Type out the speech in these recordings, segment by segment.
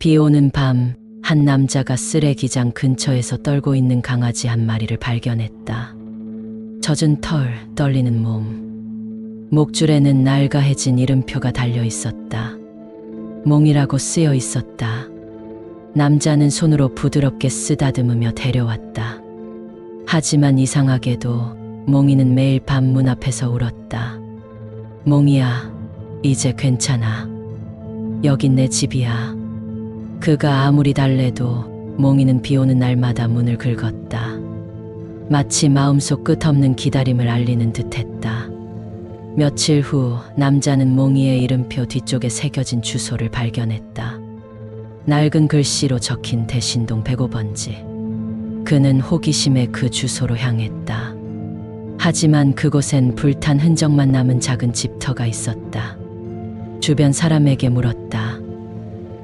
비 오는 밤, 한 남자가 쓰레기장 근처에서 떨고 있는 강아지 한 마리를 발견했다. 젖은 털, 떨리는 몸. 목줄에는 낡아해진 이름표가 달려 있었다. 몽이라고 쓰여 있었다. 남자는 손으로 부드럽게 쓰다듬으며 데려왔다. 하지만 이상하게도 몽이는 매일 밤 문 앞에서 울었다. 몽이야, 이제 괜찮아. 여긴 내 집이야. 그가 아무리 달래도 몽이는 비 오는 날마다 문을 긁었다. 마치 마음속 끝없는 기다림을 알리는 듯했다. 며칠 후 남자는 몽이의 이름표 뒤쪽에 새겨진 주소를 발견했다. 낡은 글씨로 적힌 대신동 105번지. 그는 호기심에 그 주소로 향했다. 하지만 그곳엔 불탄 흔적만 남은 작은 집터가 있었다. 주변 사람에게 물었다.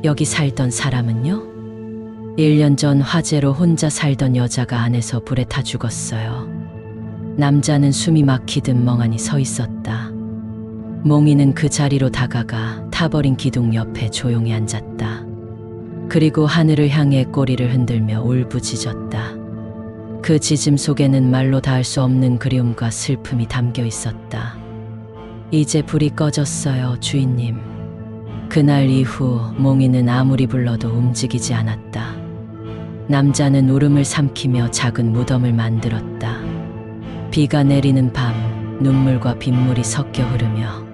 여기 살던 사람은요? 1년 전 화재로 혼자 살던 여자가 안에서 불에 타 죽었어요. 남자는 숨이 막히듯 멍하니 서 있었다. 몽이는 그 자리로 다가가 타버린 기둥 옆에 조용히 앉았다. 그리고 하늘을 향해 꼬리를 흔들며 울부짖었다. 그 짖음 속에는 말로 닿을 수 없는 그리움과 슬픔이 담겨 있었다. 이제 불이 꺼졌어요, 주인님. 그날 이후 몽이는 아무리 불러도 움직이지 않았다. 남자는 울음을 삼키며 작은 무덤을 만들었다. 비가 내리는 밤, 눈물과 빗물이 섞여 흐르며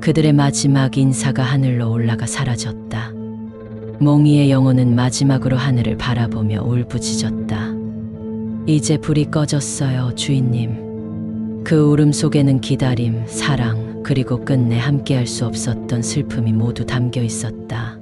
그들의 마지막 인사가 하늘로 올라가 사라졌다. 몽이의 영혼은 마지막으로 하늘을 바라보며 울부짖었다. 이제 불이 꺼졌어요, 주인님. 그 울음 속에는 기다림, 사랑, 그리고 끝내 함께할 수 없었던 슬픔이 모두 담겨 있었다.